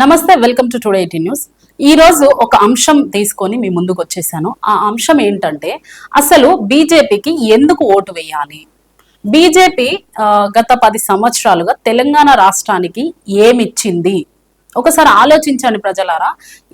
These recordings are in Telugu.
నమస్తే welcome to today eighty news. ఈరోజు ఒక అంశం తీసుకొని మీ ముందుకు వచ్చేసాను. ఆ అంశం ఏంటంటే అసలు బీజేపీకి ఎందుకు ఓటు వేయాలి? బీజేపీ గత పది సంవత్సరాలుగా తెలంగాణ రాష్ట్రానికి ఏమిచ్చింది? ఒకసారి ఆలోచించండి ప్రజలారా.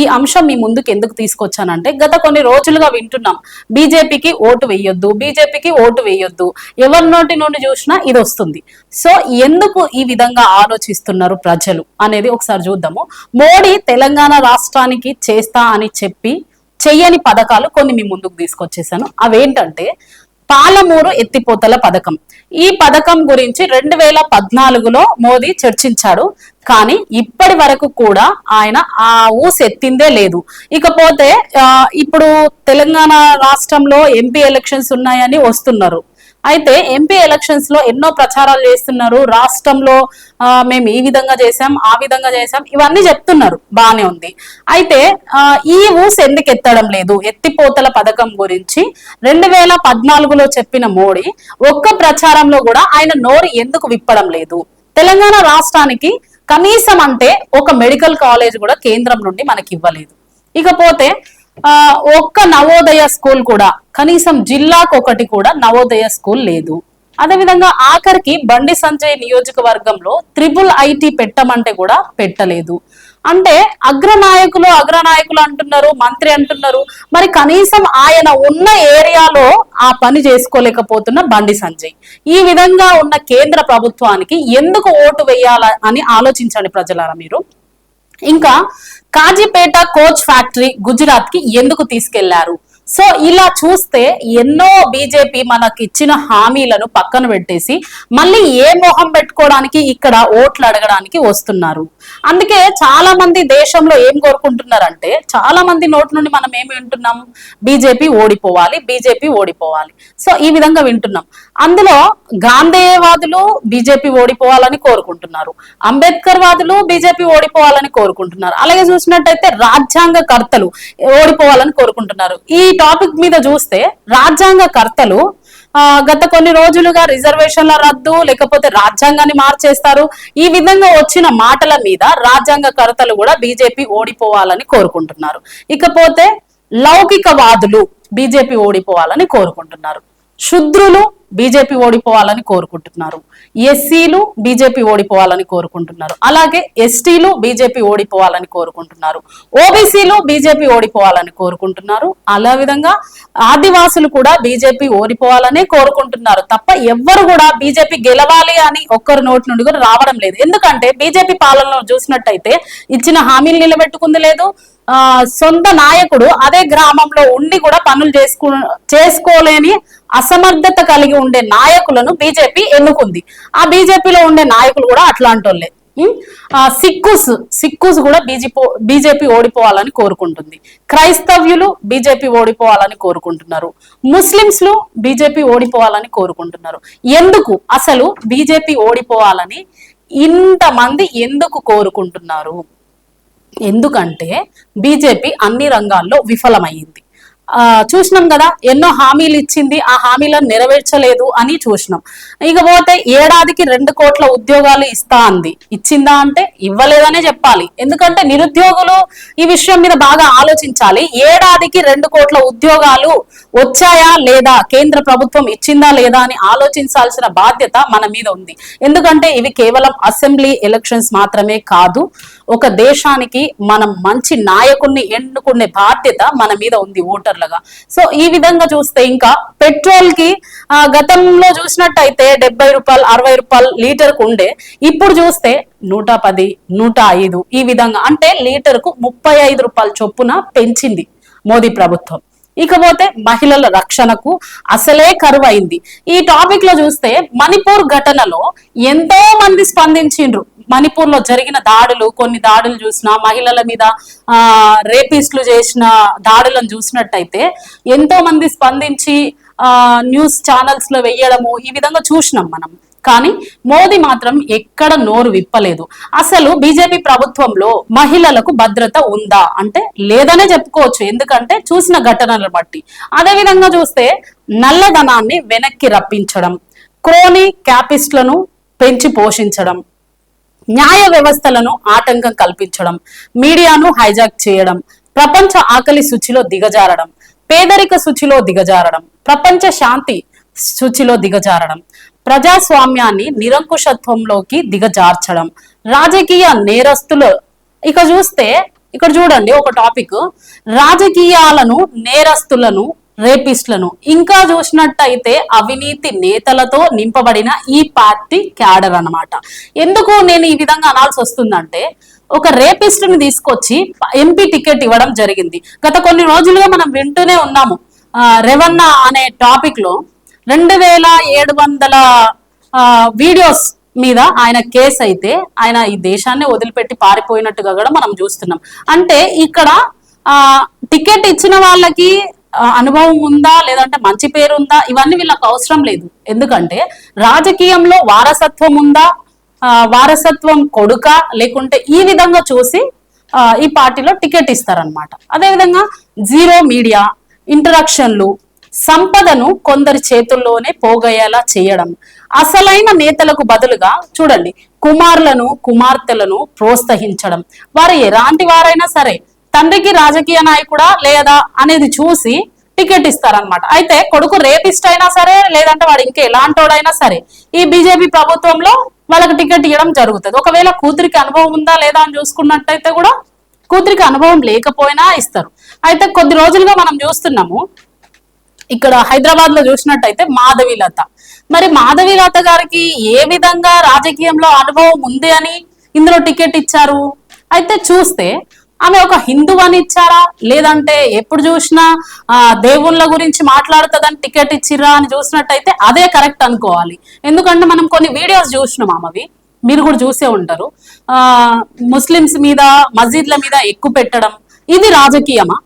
ఈ అంశం మీ ముందుకు ఎందుకు తీసుకొచ్చానంటే గత కొన్ని రోజులుగా వింటున్నాం బీజేపీకి ఓటు వేయొద్దు బీజేపీకి ఓటు వేయొద్దు ఎవరి నోటి నుండి చూసినా ఇది వస్తుంది. సో ఎందుకు ఈ విధంగా ఆలోచిస్తున్నారు ప్రజలు అనేది ఒకసారి చూద్దాము. మోడీ తెలంగాణ రాష్ట్రానికి చేస్తా అని చెప్పి చెయ్యని పథకాలు కొన్ని మీ ముందుకు తీసుకొచ్చేసాను. అవేంటంటే పాలమూరు ఎత్తిపోతల పథకం. ఈ పథకం గురించి రెండు వేల పద్నాలుగులో మోదీ చర్చించాడు. కానీ ఇప్పటి వరకు కూడా ఆయన ఆ ఊస్ ఎత్తిందే లేదు. ఇకపోతే ఇప్పుడు తెలంగాణ రాష్ట్రంలో ఎంపీ ఎలక్షన్స్ ఉన్నాయని వస్తున్నారు. అయితే ఎంపీ ఎలక్షన్స్లో ఎన్నో ప్రచారాలు చేస్తున్నారు. రాష్ట్రంలో మేము ఈ విధంగా చేసాం ఆ విధంగా చేసాం ఇవన్నీ చెప్తున్నారు. బానే ఉంది. అయితే ఈ ఊస్ ఎందుకు ఎత్తడం లేదు? ఎత్తిపోతల పథకం గురించి రెండు వేల పద్నాలుగులో చెప్పిన మోడీ ఒక్క ప్రచారంలో కూడా ఆయన నోరు ఎందుకు విప్పడం లేదు? తెలంగాణ రాష్ట్రానికి కనీసం అంటే ఒక మెడికల్ కాలేజ్ కూడా కేంద్రం నుండి మనకి ఇవ్వలేదు ఇకపోతే ఆ ఒక్క నవోదయ స్కూల్ కూడా కనీసం జిల్లాకు ఒకటి కూడా నవోదయ స్కూల్ లేదు. అదేవిధంగా ఆఖరికి బండి సంజయ్ నియోజకవర్గంలో త్రిబుల్ ఐటీ పెట్టమంటే కూడా పెట్టలేదు. అంటే అగ్రనాయకులు అగ్రనాయకులు అంటున్నారు మంత్రి అంటున్నారు. మరి కనీసం ఆయన ఉన్న ఏరియాలో ఆ పని చేసుకోలేకపోతున్న బండి సంజయ్. ఈ విధంగా ఉన్న కేంద్ర ప్రభుత్వానికి ఎందుకు ఓటు వేయాల అని ఆలోచించండి ప్రజలారా మీరు. ఇంకా కాజీపేట కోచ్ ఫ్యాక్టరీ గుజరాత్కి ఎందుకు తీసుకెళ్ళారు? సో ఇలా చూస్తే ఎన్నో బీజేపీ మనకి ఇచ్చిన హామీలను పక్కన పెట్టేసి మళ్ళీ ఏ మొహం పెట్టుకోవడానికి ఇక్కడ ఓట్లు అడగడానికి వస్తున్నారు. అందుకే చాలా మంది దేశంలో ఏం కోరుకుంటున్నారంటే చాలా మంది నోటి నుండి మనం ఏమి వింటున్నాం? బీజేపీ ఓడిపోవాలి బీజేపీ ఓడిపోవాలి. సో ఈ విధంగా వింటున్నాం. అందులో గాంధేయవాదులు బీజేపీ ఓడిపోవాలని కోరుకుంటున్నారు. అంబేద్కర్ వాదులు బీజేపీ ఓడిపోవాలని కోరుకుంటున్నారు. అలాగే చూసినట్టయితే రాజ్యాంగ కర్తలు ఓడిపోవాలని కోరుకుంటున్నారు. ఈ టాపిక్ మీద చూస్తే రాజ్యాంగ కర్తలు గత కొన్ని రోజులుగా రిజర్వేషన్ల రద్దు లేకపోతే రాజ్యాంగాన్ని మార్చేస్తారు. ఈ విధంగా వచ్చిన మాటల మీద రాజ్యాంగ కర్తలు కూడా బీజేపీ ఓడిపోవాలని కోరుకుంటున్నారు. ఇకపోతే లౌకికవాదులు బీజేపీ ఓడిపోవాలని కోరుకుంటున్నారు. శుద్రులు బీజేపీ ఓడిపోవాలని కోరుకుంటున్నారు. ఎస్సీలు బీజేపీ ఓడిపోవాలని కోరుకుంటున్నారు. అలాగే ఎస్టీలు బీజేపీ ఓడిపోవాలని కోరుకుంటున్నారు. ఓబీసీలు బీజేపీ ఓడిపోవాలని కోరుకుంటున్నారు. అలా విధంగా ఆదివాసులు కూడా బీజేపీ ఓడిపోవాలనే కోరుకుంటున్నారు. తప్ప ఎవ్వరు కూడా బీజేపీ గెలవాలి అని ఒక్కరు నోటి నుండి కూడా రావడం లేదు. ఎందుకంటే బీజేపీ పాలనలో చూసినట్టయితే ఇచ్చిన హామీలు నిలబెట్టుకుంది లేదు. సొంత నాయకుడు అదే గ్రామంలో ఉండి కూడా పనులు చేసుకు చేసుకోలేని అసమర్థత కలిగి ఉండే నాయకులను బీజేపీ ఎన్నుకుంది. ఆ బీజేపీలో ఉండే నాయకులు కూడా అట్లాంటోళ్ళే. సిక్కుస్ సిక్కుస్ కూడా బీజేపీ బీజేపీ ఓడిపోవాలని కోరుకుంటుంది. క్రైస్తవ్యులు బీజేపీ ఓడిపోవాలని కోరుకుంటున్నారు. ముస్లింస్లు బీజేపీ ఓడిపోవాలని కోరుకుంటున్నారు. ఎందుకు? అసలు బీజేపీ ఓడిపోవాలని ఇంతమంది ఎందుకు కోరుకుంటున్నారు? ఎందుకంటే బీజేపీ అన్ని రంగాల్లో విఫలమైంది చూసినాం కదా ఎన్నో హామీలు ఇచ్చింది ఆ హామీలను నెరవేర్చలేదు అని చూసినాం. ఇకపోతే ఏడాదికి రెండు కోట్ల ఉద్యోగాలు ఇస్తా అంది. ఇచ్చిందా అంటే ఇవ్వలేదనే చెప్పాలి. ఎందుకంటే నిరుద్యోగులు ఈ విషయం మీద బాగా ఆలోచించాలి. ఏడాదికి రెండు కోట్ల ఉద్యోగాలు వచ్చాయా లేదా కేంద్ర ప్రభుత్వం ఇచ్చిందా లేదా అని ఆలోచించాల్సిన బాధ్యత మన మీద ఉంది. ఎందుకంటే ఇవి కేవలం అసెంబ్లీ ఎలక్షన్స్ మాత్రమే కాదు ఒక దేశానికి మనం మంచి నాయకుణ్ణి ఎన్నుకునే బాధ్యత మన మీద ఉంది లీటర్లుగా. సో ఈ విధంగా చూస్తే ఇంకా పెట్రోల్కి గతంలో చూసినట్టయితే డెబ్బై రూపాయలు అరవై రూపాయలు లీటర్కు ఉండే. ఇప్పుడు చూస్తే నూట పది నూట ఐదు ఈ విధంగా. అంటే లీటర్కు ముప్పై ఐదు రూపాయల చొప్పున పెంచింది మోదీ ప్రభుత్వం. ఇకపోతే మహిళల రక్షణకు అసలే కరువు అయింది ఈ టాపిక్లో చూస్తే మణిపూర్ ఘటనలో ఎంతో మంది స్పందించిండ్రు. మణిపూర్లో జరిగిన దాడులు కొన్ని దాడులు చూసిన మహిళల మీద ఆ రేపిస్టులు చేసిన దాడులను చూసినట్టయితే ఎంతో మంది స్పందించి ఆ న్యూస్ ఛానల్స్లో వెయ్యడము ఈ విధంగా చూసినాం మనం. కానీ మోదీ మాత్రం ఎక్కడ నోరు విప్పలేదు. అసలు బీజేపీ ప్రభుత్వంలో మహిళలకు భద్రత ఉందా అంటే లేదనే చెప్పుకోవచ్చు. ఎందుకంటే చూసిన ఘటనలను బట్టి. అదేవిధంగా చూస్తే నల్లధనాన్ని వెనక్కి రప్పించడం క్రోనీ క్యాపిస్ట్లను పెంచి పోషించడం న్యాయ వ్యవస్థలను ఆటంకం కల్పించడం మీడియాను హైజాక్ చేయడం ప్రపంచ ఆకలి సూచిలో దిగజారడం పేదరిక సూచిలో దిగజారడం ప్రపంచ శాంతి సూచిలో దిగజారడం ప్రజాస్వామ్యాన్ని నిరంకుశత్వంలోకి దిగజార్చడం రాజకీయ నేరస్తులు ఇక చూస్తే ఇక్కడ చూడండి ఒక టాపిక్ రాజకీయాలను నేరస్తులను రేపిస్టులను. ఇంకా చూసినట్టయితే అవినీతి నేతలతో నింపబడిన ఈ పార్టీ క్యాడర్ అనమాట ఎందుకు నేను ఈ విధంగా అనాల్సి వస్తుందంటే ఒక రేపిస్టుని తీసుకొచ్చి ఎంపీ టికెట్ ఇవ్వడం జరిగింది. గత కొన్ని రోజులుగా మనం వింటూనే ఉన్నాము. రెవన్న అనే టాపిక్లో రెండు వేల ఏడు వందల వీడియోస్ మీద ఆయన కేసు అయితే ఆయన ఈ దేశాన్ని వదిలిపెట్టి పారిపోయినట్టుగా కూడా మనం చూస్తున్నాం. అంటే ఇక్కడ ఆ టికెట్ ఇచ్చిన వాళ్ళకి అనుభవం ఉందా లేదంటే మంచి పేరు ఉందా? ఇవన్నీ వీళ్ళకి అవసరం లేదు. ఎందుకంటే రాజకీయంలో వారసత్వం ఉందా? వారసత్వం కొడుక? లేకుంటే ఈ విధంగా చూసి ఈ పార్టీలో టికెట్ ఇస్తారనమాట అదేవిధంగా జీరో మీడియా ఇంటరాక్షన్లు సంపదను కొందరి చేతుల్లోనే పోగయ్యేలా చేయడం. అసలైన నేతలకు బదులుగా చూడండి కుమారులను కుమార్తెలను ప్రోత్సహించడం. వారు ఎలాంటి వారైనా సరే తండ్రికి రాజకీయ నాయకుడా లేదా అనేది చూసి టికెట్ ఇస్తారనమాట అయితే కొడుకు రేపిస్ట్ అయినా సరే లేదంటే వాడు ఇంకా ఎలాంటోడైనా సరే ఈ బీజేపీ ప్రభుత్వంలో వాళ్ళకి టికెట్ ఇవ్వడం జరుగుతుంది. ఒకవేళ కూతురికి అనుభవం ఉందా లేదా అని చూసుకున్నట్టయితే కూడా కూతురికి అనుభవం లేకపోయినా ఇస్తారు. అయితే కొద్ది రోజులుగా మనం చూస్తున్నాము ఇక్కడ హైదరాబాద్లో చూసినట్టయితే మాధవీలత మరి మాధవీలత గారికి ఏ విధంగా రాజకీయంలో అనుభవం ఉంది అని ఇందులో టికెట్ ఇచ్చారు? అయితే చూస్తే ఆమె ఒక హిందూ అని ఇచ్చారా? లేదంటే ఎప్పుడు చూసినా దేవుళ్ళ గురించి మాట్లాడుతుందని టికెట్ ఇచ్చిర్రా అని చూసినట్టయితే అదే కరెక్ట్ అనుకోవాలి. ఎందుకంటే మనం కొన్ని వీడియోస్ చూసినాం ఆమెవి. మీరు కూడా చూసే ఉంటారు. ఆ ముస్లిమ్స్ మీద మస్జిద్ల మీద ఎక్కువ పెట్టడం ఇది రాజకీయమా?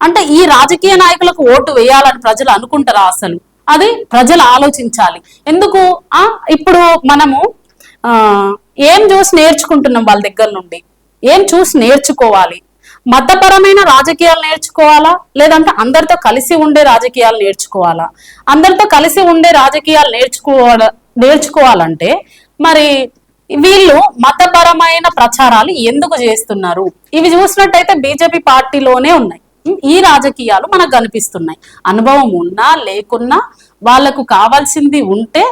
అంటే ఈ రాజకీయ నాయకులకు ఓటు వేయాలని ప్రజలు అనుకుంటారా అసలు? అది ప్రజలు ఆలోచించాలి. ఎందుకు? ఆ ఇప్పుడు మనము ఆ ఏం చూసి నేర్చుకుంటున్నాం వాళ్ళ దగ్గర నుండి? ఏం చూసి నేర్చుకోవాలి? మతపరమైన రాజకీయాలు నేర్చుకోవాలా? లేదంటే అందరితో కలిసి ఉండే రాజకీయాలు నేర్చుకోవాలా? అందరితో కలిసి ఉండే రాజకీయాలు నేర్చుకోవాల నేర్చుకోవాలంటే మరి వీళ్ళు మతపరమైన ప్రచారాలు ఎందుకు చేస్తున్నారు? ఇవి చూసినట్టయితే బీజేపీ పార్టీలోనే ఉన్నాయి. ఈ రాజకీయాలు మనకు కనిపిస్తున్నాయి. అనుభవం ఉన్నా లేకున్నా వాళ్ళకు కావాల్సింది ఉంటే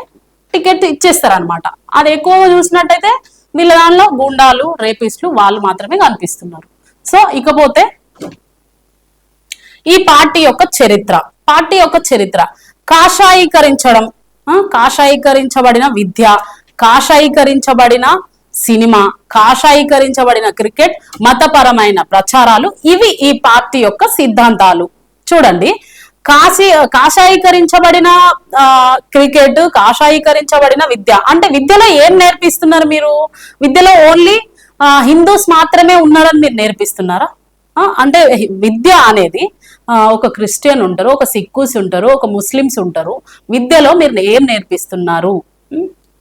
టికెట్ ఇచ్చేస్తారు అనమాట అది ఎక్కువ చూసినట్టయితే వీళ్ళ దానిలో గుండాలు రేపిస్టులు వాళ్ళు మాత్రమే కనిపిస్తున్నారు. సో ఇకపోతే ఈ పార్టీ యొక్క చరిత్ర పార్టీ యొక్క చరిత్ర. కాషాయీకరించడం కాషాయీకరించబడిన విద్య కాషాయీకరించబడిన సినిమా కాషాయీకరించబడిన క్రికెట్ మతపరమైన ప్రచారాలు ఇవి ఈ పార్టీ యొక్క సిద్ధాంతాలు. చూడండి కాశీ కాషాయీకరించబడిన క్రికెట్ కాషాయీకరించబడిన విద్య. అంటే విద్యలో ఏం నేర్పిస్తున్నారు మీరు? విద్యలో ఓన్లీ హిందూస్ మాత్రమే ఉన్నారని మీరు నేర్పిస్తున్నారా? అంటే విద్య అనేది ఒక క్రిస్టియన్ ఉంటారు ఒక సిక్కుస్ ఉంటారు ఒక ముస్లిమ్స్ ఉంటారు. విద్యలో మీరు ఏం నేర్పిస్తున్నారు?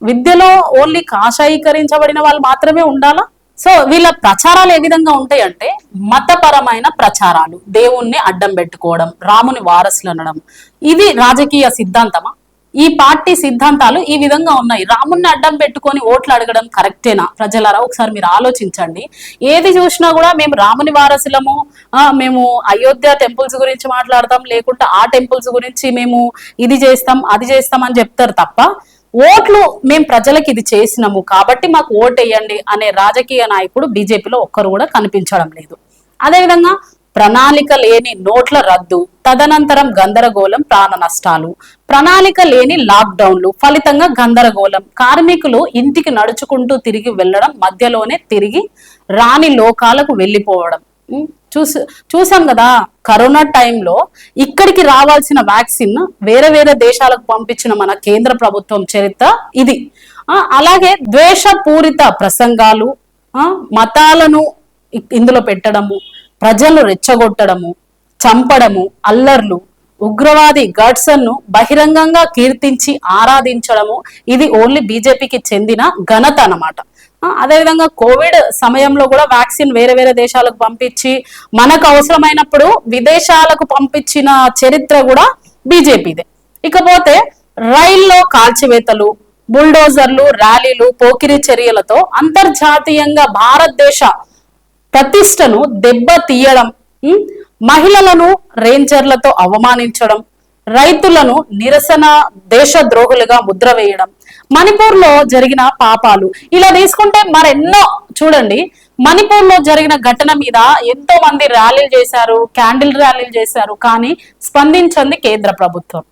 విద్యలో ఓన్లీ కాషాయీకరించబడిన వాళ్ళు మాత్రమే ఉండాలా? సో వీళ్ళ ప్రచారాలు ఏ విధంగా ఉంటాయంటే మతపరమైన ప్రచారాలు దేవుణ్ణి అడ్డం పెట్టుకోవడం రాముని వారసులు అనడం. ఇది రాజకీయ సిద్ధాంతమా? ఈ పార్టీ సిద్ధాంతాలు ఈ విధంగా ఉన్నాయి. రాముణ్ణి అడ్డం పెట్టుకొని ఓట్లు అడగడం కరెక్టేనా? ప్రజలారా ఒకసారి మీరు ఆలోచించండి. ఏది చూసినా కూడా మేము రాముని వారసులము. ఆ, మేము అయోధ్య టెంపుల్స్ గురించి మాట్లాడతాం లేకుంటే ఆ టెంపుల్స్ గురించి మేము ఇది చేస్తాం అది చేస్తాం అని చెప్తారు తప్ప ఓట్లు మేము ప్రజలకు ఇది చేసినాము కాబట్టి మాకు ఓటు వేయండి అనే రాజకీయ నాయకుడు బీజేపీలో ఒక్కరు కూడా కనిపించడం లేదు. అదేవిధంగా ప్రణాళిక లేని నోట్ల రద్దు తదనంతరం గందరగోళం ప్రాణ నష్టాలు. ప్రణాళిక లేని లాక్డౌన్లు ఫలితంగా గందరగోళం. కార్మికులు ఇంటికి నడుచుకుంటూ తిరిగి వెళ్ళడం మధ్యలోనే తిరిగి రాని లోకాలకు వెళ్ళిపోవడం. చూసి చూసాం కదా కరోనా టైంలో ఇక్కడికి రావాల్సిన వ్యాక్సిన్ వేరే వేరే దేశాలకు పంపించిన మన కేంద్ర ప్రభుత్వం చరిత్ర ఇది. అలాగే ద్వేషపూరిత ప్రసంగాలు మతాలను ఇందులో పెట్టడము ప్రజలను రెచ్చగొట్టడము చంపడము అల్లర్లు ఉగ్రవాది గడ్సన్ను బహిరంగంగా కీర్తించి ఆరాధించడము ఇది ఓన్లీ బీజేపీకి చెందిన ఘనత అన్నమాట. అదేవిధంగా కోవిడ్ సమయంలో కూడా వ్యాక్సిన్ వేరే వేరే దేశాలకు పంపించి మనకు అవసరమైనప్పుడు విదేశాలకు పంపించిన చరిత్ర కూడా బీజేపీదే. ఇకపోతే రైల్లో కాల్చివేతలు బుల్డోజర్లు ర్యాలీలు పోకిరి చర్యలతో అంతర్జాతీయంగా భారతదేశ ప్రతిష్టను దెబ్బ తీయడం మహిళలను రేంజర్లతో అవమానించడం రైతులను నిరసన దేశద్రోహులుగా ముద్ర వేయడం మణిపూర్లో జరిగిన పాపాలు. ఇలా తీసుకుంటే మరెన్నో చూడండి మణిపూర్లో జరిగిన ఘటన మీద ఎంతో మంది ర్యాలీలు చేశారు క్యాండిల్ ర్యాలీలు చేశారు కానీ స్పందించింది కేంద్ర ప్రభుత్వం.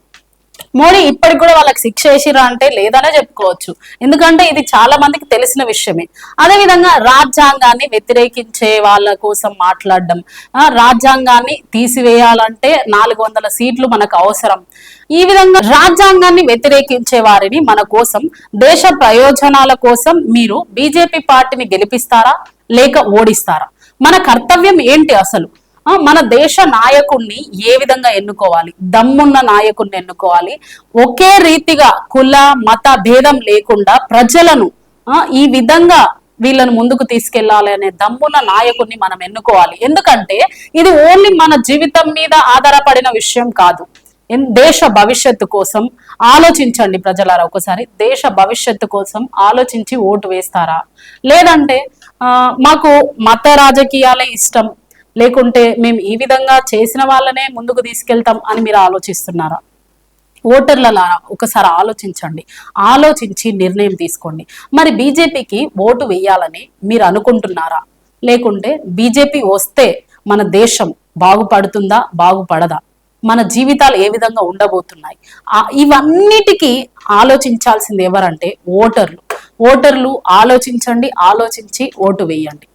మోడీ ఇప్పటికి కూడా వాళ్ళకి శిక్ష వేసిరా అంటే లేదనే చెప్పుకోవచ్చు. ఎందుకంటే ఇది చాలా మందికి తెలిసిన విషయమే. అదే విధంగా రాజ్యాంగాన్ని వ్యతిరేకించే వాళ్ళ కోసం మాట్లాడడం రాజ్యాంగాన్ని తీసివేయాలంటే నాలుగు వందల సీట్లు మనకు అవసరం. ఈ విధంగా రాజ్యాంగాన్ని వ్యతిరేకించే వారిని మన కోసం దేశ ప్రయోజనాల కోసం మీరు బీజేపీ పార్టీని గెలిపిస్తారా లేక ఓడిస్తారా? మన కర్తవ్యం ఏంటి అసలు? మన దేశ నాయకుణ్ణి ఏ విధంగా ఎన్నుకోవాలి? దమ్మున్న నాయకుణ్ణి ఎన్నుకోవాలి? ఒకే రీతిగా కుల మత భేదం లేకుండా ప్రజలను ఈ విధంగా వీళ్ళను ముందుకు తీసుకెళ్ళాలి అనే దమ్మున్న నాయకుణ్ణి మనం ఎన్నుకోవాలి. ఎందుకంటే ఇది ఓన్లీ మన జీవితం మీద ఆధారపడిన విషయం కాదు. ఎన్- దేశ భవిష్యత్తు కోసం ఆలోచించండి ప్రజలారా ఒకసారి. దేశ భవిష్యత్తు కోసం ఆలోచించి ఓటు వేస్తారా? లేదంటే మాకు మత రాజకీయాలే ఇష్టం. లేకుంటే మేము ఈ విధంగా చేసిన వాళ్ళనే ముందుకు తీసుకెళ్తాం అని మీరు ఆలోచిస్తున్నారా? ఓటర్లలారా ఒకసారి ఆలోచించండి. ఆలోచించి నిర్ణయం తీసుకోండి. మరి బీజేపీకి ఓటు వేయాలని మీరు అనుకుంటున్నారా? లేకుంటే బీజేపీ వస్తే మన దేశం బాగుపడుతుందా బాగుపడదా? మన జీవితాలు ఏ విధంగా ఉండబోతున్నాయి? ఇవన్నిటికీ ఆలోచించాల్సింది ఎవరంటే ఓటర్లు. ఓటర్లు ఆలోచించండి ఆలోచించి ఓటు వేయండి.